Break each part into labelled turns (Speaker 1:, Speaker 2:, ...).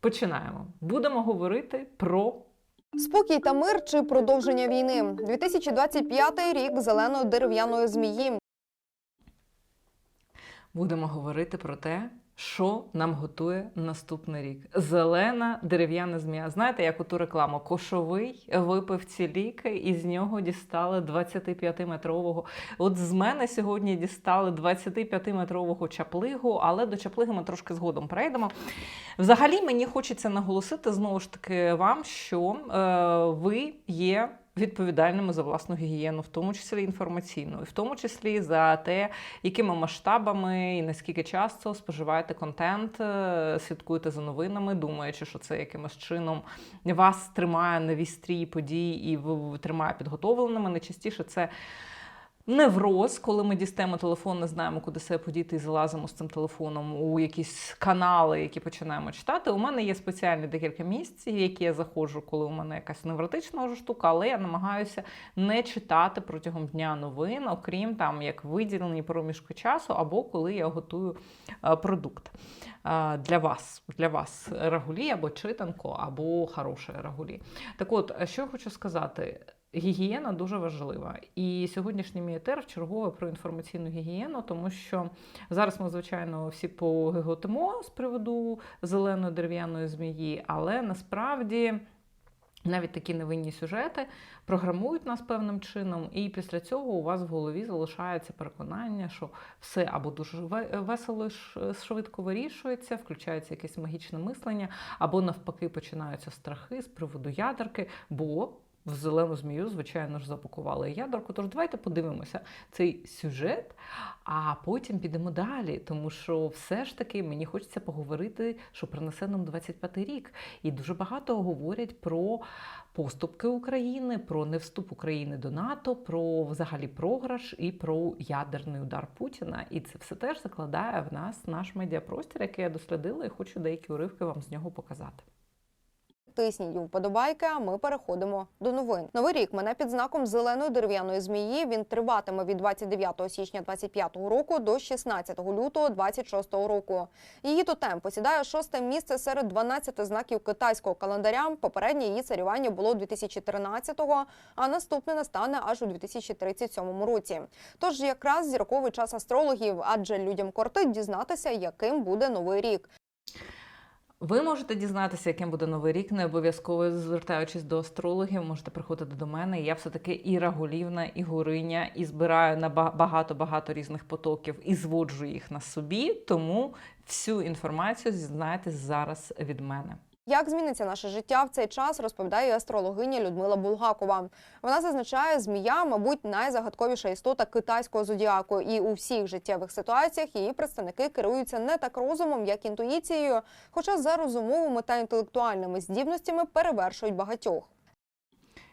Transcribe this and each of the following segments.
Speaker 1: Починаємо. Будемо говорити про
Speaker 2: Спокій та мир чи продовження війни. 2025 рік зеленої дерев'яної змії.
Speaker 1: будемо говорити про те, що нам готує наступний рік. Зелена дерев'яна змія. Знаєте, як у ту рекламу? Кошовий випив ці ліки, і з нього дістали 25-метрового. От з мене сьогодні дістали 25-метрового чаплигу, але до чаплиги ми трошки згодом перейдемо. Взагалі, мені хочеться наголосити знову ж таки вам, що е, ви є. Відповідальними за власну гігієну, в тому числі інформаційну, і в тому числі за те, якими масштабами і наскільки часто споживаєте контент, е, слідкуєте за новинами, думаючи, що це якимось чином вас тримає на вістрі подій і тримає підготовленими. Найчастіше це. Невроз, коли ми дістаємо телефон, не знаємо, куди себе подіти, і залазимо з цим телефоном у якісь канали, які починаємо читати. У мене є спеціальні декілька місць, в які я заходжу, коли у мене якась невротична вже штука, але я намагаюся не читати протягом дня новин, окрім там як виділені проміжки часу, або коли я готую е, продукт е, для вас, для вас рагулі або читанко, або хороше рагулі. Так от, е, що я хочу сказати. Гігієна дуже важлива. І сьогоднішній мій етер вчергове про інформаційну гігієну, тому що зараз ми, звичайно, всі погиготимо з приводу зеленої дерев'яної змії, але насправді. Навіть такі невинні сюжети програмують нас певним чином, і після цього у вас в голові залишається переконання, що все або дуже весело швидко вирішується, включається якесь магічне мислення, або навпаки починаються страхи з приводу ядерки, бо в зелену змію, звичайно ж, запакували ядерку. Тож давайте подивимося цей сюжет, а потім підемо далі. Тому що все ж таки мені хочеться поговорити, що принесе нам 25-й рік. І дуже багато говорять про поступки України, про невступ України до НАТО, про взагалі програш і про ядерний удар Путіна. І це все теж закладає в нас наш медіапростір, який я дослідила, і хочу деякі уривки вам з нього показати.
Speaker 2: Тисніть вподобайки, а ми переходимо до новин. Новий рік мене під знаком зеленої дерев'яної змії. Він триватиме від 29 січня 25 року до 16 лютого 26 року. Її тотем посідає шосте місце серед 12 знаків китайського календаря. Попереднє її царювання було 2013-го, а наступне настане аж у 2037 році. Тож якраз зірковий час астрологів, адже людям кортить дізнатися, яким буде новий рік.
Speaker 1: Ви можете дізнатися, яким буде новий рік, не обов'язково звертаючись до астрологів, можете приходити до мене. Я все таки і рагулівна, і Гориня, і збираю на ба- багато-багато різних потоків і зводжу їх на собі. Тому всю інформацію знаєте зараз від мене.
Speaker 2: Як зміниться наше життя в цей час, розповідає астрологиня Людмила Булгакова. Вона зазначає, змія, мабуть, найзагадковіша істота китайського зодіаку, і у всіх життєвих ситуаціях її представники керуються не так розумом, як інтуїцією, хоча за розумовими та інтелектуальними здібностями перевершують багатьох.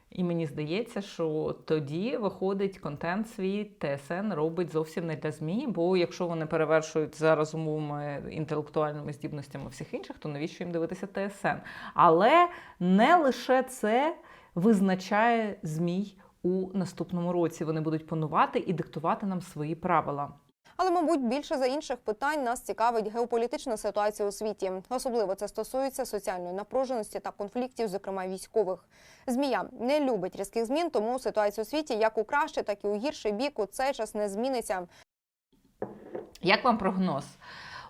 Speaker 1: І мені здається, що тоді виходить контент свій ТСН робить зовсім не для ЗМІ, бо якщо вони перевершують за розумовими інтелектуальними здібностями всіх інших, то навіщо їм дивитися ТСН? Але не лише це визначає ЗМІ у наступному році. Вони будуть панувати і диктувати нам свої правила.
Speaker 2: Але, мабуть, більше за інших питань нас цікавить геополітична ситуація у світі. Особливо це стосується соціальної напруженості та конфліктів, зокрема військових. Змія не любить різких змін, тому ситуація у світі як у кращий, так і у гірший бік у цей час не зміниться.
Speaker 1: Як вам прогноз?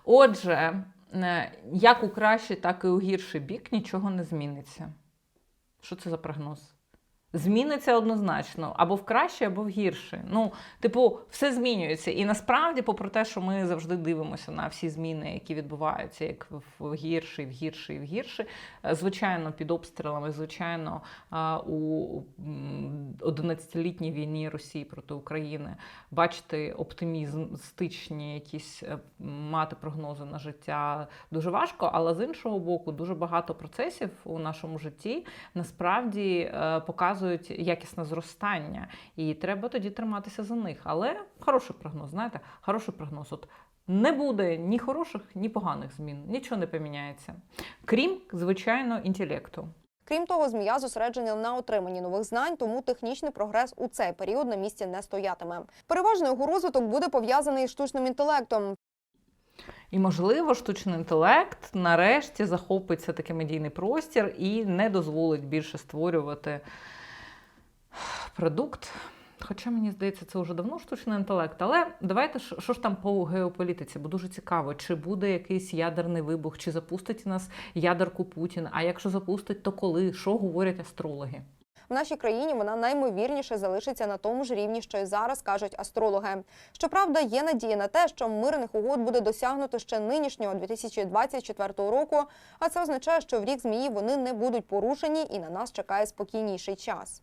Speaker 1: Отже, е, як у кращий, так і у гірший бік нічого не зміниться. Що це за прогноз? Зміниться однозначно або в краще, або в гірше. Ну, типу, все змінюється. І насправді, попри те, що ми завжди дивимося на всі зміни, які відбуваються, як в гірший, в гірший, в гірший. Е, Звичайно, під обстрілами, звичайно, у м, 11-літній війні Росії проти України бачити оптимістичні якісь е, мати прогнози на життя дуже важко, але з іншого боку, дуже багато процесів у нашому житті насправді е, показують якісне зростання, і треба тоді триматися за них. Але хороший прогноз, знаєте, хороший прогноз. От не буде ні хороших, ні поганих змін, нічого не поміняється. Крім, звичайно, інтелекту.
Speaker 2: Крім того, змія зосереджена на отриманні нових знань, тому технічний прогрес у цей період на місці не стоятиме. Переважно його розвиток буде пов'язаний з штучним інтелектом.
Speaker 1: І, можливо, штучний інтелект нарешті захопиться такий медійний простір і не дозволить більше створювати продукт. Хоча мені здається, це вже давно штучний інтелект. Але давайте що ж там по геополітиці, бо дуже цікаво, чи буде якийсь ядерний вибух, чи запустить нас ядерку Путін. А якщо запустить, то коли? Що говорять астрологи?
Speaker 2: В нашій країні вона наймовірніше залишиться на тому ж рівні, що й зараз кажуть астрологи. Щоправда, є надія на те, що мирних угод буде досягнуто ще нинішнього 2024 року. А це означає, що в рік змії вони не будуть порушені, і на нас чекає спокійніший час.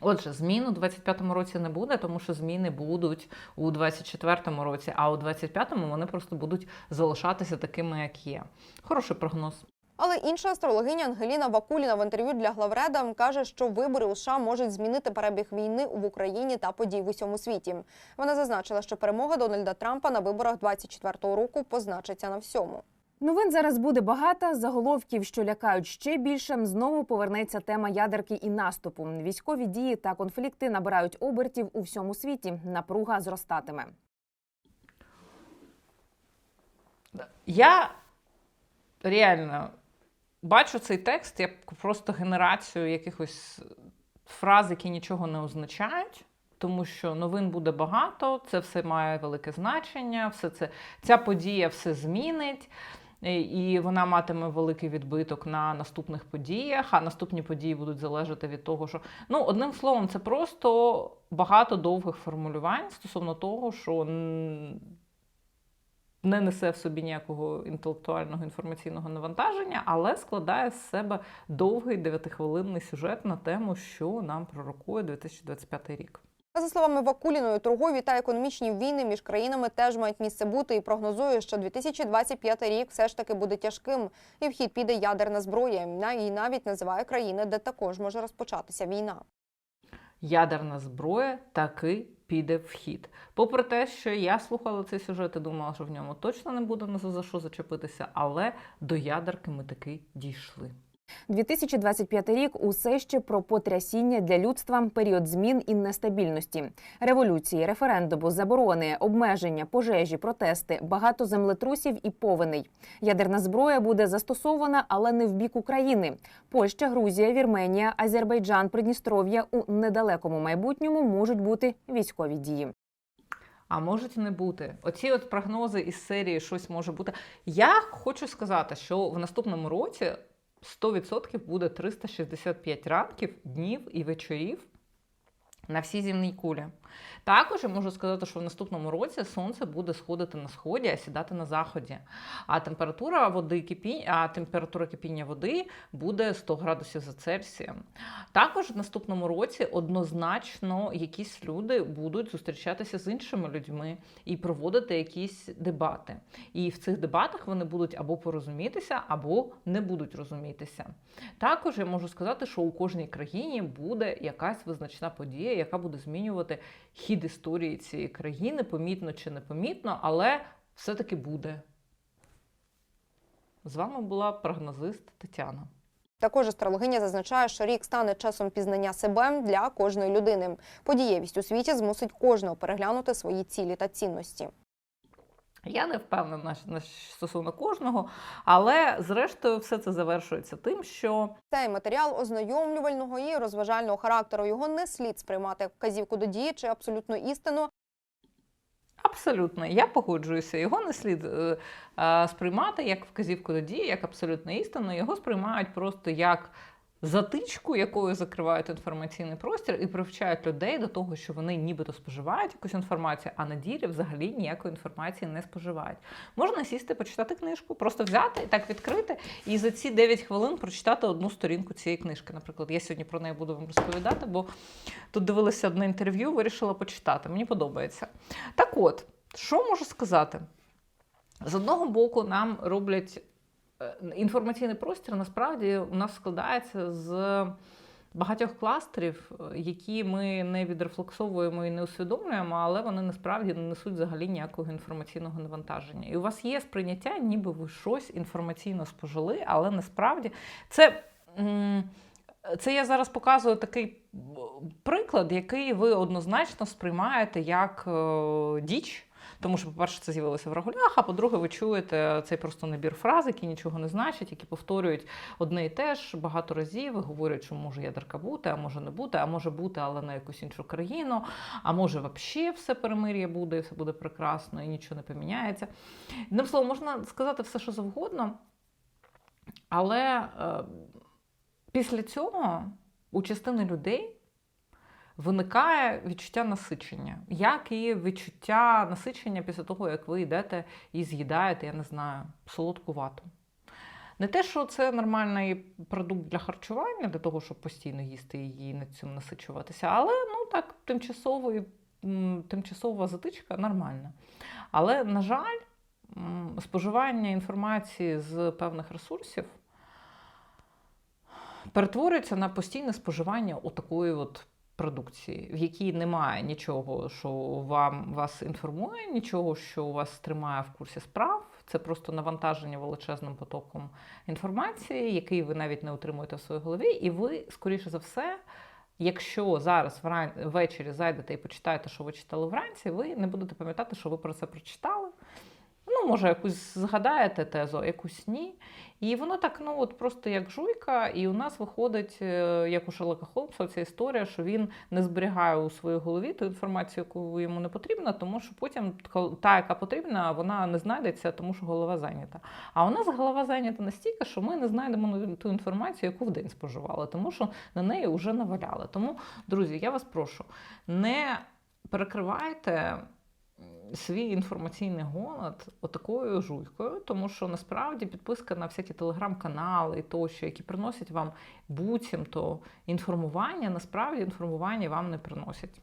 Speaker 1: Отже, змін у 25-му році не буде, тому що зміни будуть у 24-му році, а у 25-му вони просто будуть залишатися такими, як є. Хороший прогноз.
Speaker 2: Але інша астрологиня Ангеліна Вакуліна в інтерв'ю для главреда каже, що вибори у США можуть змінити перебіг війни в Україні та подій в усьому світі. Вона зазначила, що перемога Дональда Трампа на виборах 24-го року позначиться на всьому.
Speaker 3: Новин зараз буде багато. Заголовків, що лякають ще більше. Знову повернеться тема ядерки і наступу. Військові дії та конфлікти набирають обертів у всьому світі. Напруга зростатиме.
Speaker 1: Я реально бачу цей текст як просто генерацію якихось фраз, які нічого не означають. Тому що новин буде багато, це все має велике значення, все це ця подія все змінить, і- і вона матиме великий відбиток на наступних подіях. А наступні події будуть залежати від того, що ну одним словом, це просто багато довгих формулювань стосовно того, що не несе в собі ніякого інтелектуального інформаційного навантаження, але складає з себе довгий дев'ятихвилинний сюжет на тему, що нам пророкує 2025 рік.
Speaker 2: За словами Вакуліної, торгові та економічні війни між країнами теж мають місце бути і прогнозує, що 2025 рік все ж таки буде тяжким, і в хід піде ядерна зброя. І навіть називає країни, де також може розпочатися війна.
Speaker 1: Ядерна зброя таки піде в хід. Попри те, що я слухала цей сюжет і думала, що в ньому точно не буде за що зачепитися, але до ядерки ми таки дійшли.
Speaker 3: 2025 рік усе ще про потрясіння для людства, період змін і нестабільності, революції, референдуму, заборони, обмеження, пожежі, протести, багато землетрусів і повеней. Ядерна зброя буде застосована, але не в бік України. Польща, Грузія, Вірменія, Азербайджан, Придністров'я у недалекому майбутньому можуть бути військові дії.
Speaker 1: А можуть не бути. Оці от прогнози із серії щось може бути. Я хочу сказати, що в наступному році 100% буде 365 ранків, днів і вечорів на всій земній кулі. Також я можу сказати, що в наступному році сонце буде сходити на сході, а сідати на заході. А температура води кипіння, а температура кипіння води буде 100 градусів за Цельсієм. Також в наступному році однозначно якісь люди будуть зустрічатися з іншими людьми і проводити якісь дебати. І в цих дебатах вони будуть або порозумітися, або не будуть розумітися. Також я можу сказати, що у кожній країні буде якась визначна подія, яка буде змінювати хід історії цієї країни, помітно чи непомітно, але все-таки буде. З вами була прогнозист Тетяна.
Speaker 2: Також астрологиня зазначає, що рік стане часом пізнання себе для кожної людини. Подієвість у світі змусить кожного переглянути свої цілі та цінності.
Speaker 1: Я не впевнена на стосовно кожного, але зрештою все це завершується тим, що
Speaker 2: Цей матеріал ознайомлювального і розважального характеру його не слід сприймати як вказівку до дії чи абсолютну істину.
Speaker 1: абсолютно я погоджуюся, його не слід е, е, сприймати як вказівку до дії, як абсолютно істину. Його сприймають просто як затичку, якою закривають інформаційний простір, і привчають людей до того, що вони нібито споживають якусь інформацію, а на ділі взагалі ніякої інформації не споживають. Можна сісти, почитати книжку, просто взяти і так відкрити, і за ці 9 хвилин прочитати одну сторінку цієї книжки. Наприклад, я сьогодні про неї буду вам розповідати, бо тут дивилася одне інтерв'ю, вирішила почитати. Мені подобається. Так от, що можу сказати? З одного боку, нам роблять інформаційний простір, насправді у нас складається з багатьох кластерів, е, які ми не відрефлексовуємо і не усвідомлюємо, але вони насправді не несуть взагалі ніякого інформаційного навантаження. І у вас є сприйняття, ніби ви щось інформаційно спожили, але насправді це. Це я зараз показую такий приклад, який ви однозначно сприймаєте як е, діч. Тому що, по-перше, це з'явилося в регулях, а по-друге, ви чуєте цей просто набір фраз, які нічого не значать, які повторюють одне і те ж багато разів і говорять, що може ядерка бути, а може не бути, а може бути, але на якусь іншу країну, а може взагалі все перемир'я буде, і все буде прекрасно, і нічого не поміняється. Одним словом, можна сказати все, що завгодно, але е, після цього у частини людей виникає відчуття насичення, як і відчуття насичення після того, як ви йдете і з'їдаєте, я не знаю, солодку вату. Не те, що це нормальний продукт для харчування, для того, щоб постійно їсти її і на цьому насичуватися, але ну так, тимчасовий, м, тимчасова затичка нормальна. Але, на жаль, споживання інформації з певних ресурсів перетворюється на постійне споживання отакої от продукції, в якій немає нічого, що вам вас інформує, нічого, що вас тримає в курсі справ. Це просто навантаження величезним потоком інформації, який ви навіть не отримуєте в своїй голові, і ви, скоріше за все. Якщо зараз ввечері зайдете і почитаєте, що ви читали вранці, ви не будете пам'ятати, що ви про це прочитали. Ну, може, якусь згадаєте тезу, якусь ні. І воно так, ну от просто як жуйка, і у нас виходить, е, як у Шерлока Холмса, ця історія, що він не зберігає у своїй голові ту інформацію, яку йому не потрібна, тому що потім та, яка потрібна, вона не знайдеться, тому що голова зайнята. А у нас голова зайнята настільки, що ми не знайдемо ту інформацію, яку в день споживали, тому що на неї вже наваляли. Тому, друзі, я вас прошу, не перекривайте свій інформаційний голод отакою жуйкою, тому що насправді підписка на всякі телеграм-канали і тощо, які приносять вам буцімто інформування, насправді інформування вам не приносять.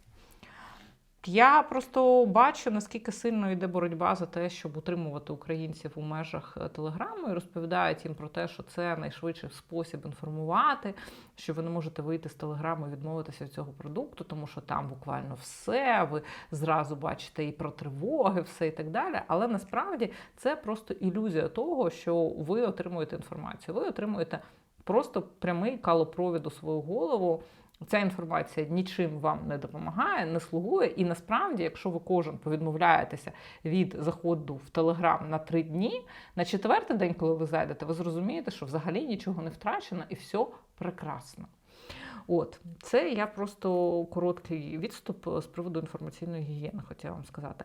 Speaker 1: Я просто бачу, наскільки сильно йде боротьба за те, щоб утримувати українців у межах е, телеграму і розповідають їм про те, що це найшвидший спосіб інформувати, що ви не можете вийти з телеграму і відмовитися від цього продукту, тому що там буквально все, ви зразу бачите і про тривоги, все і так далі. Але насправді це просто ілюзія того, що ви отримуєте інформацію. Ви отримуєте просто прямий калопровід у свою голову. Ця інформація нічим вам не допомагає, не слугує. І насправді, якщо ви кожен повідмовляєтеся від заходу в Телеграм на три дні, на четвертий день, коли ви зайдете, ви зрозумієте, що взагалі нічого не втрачено і все прекрасно. От, це я просто короткий відступ з приводу інформаційної гігієни, хотіла вам сказати.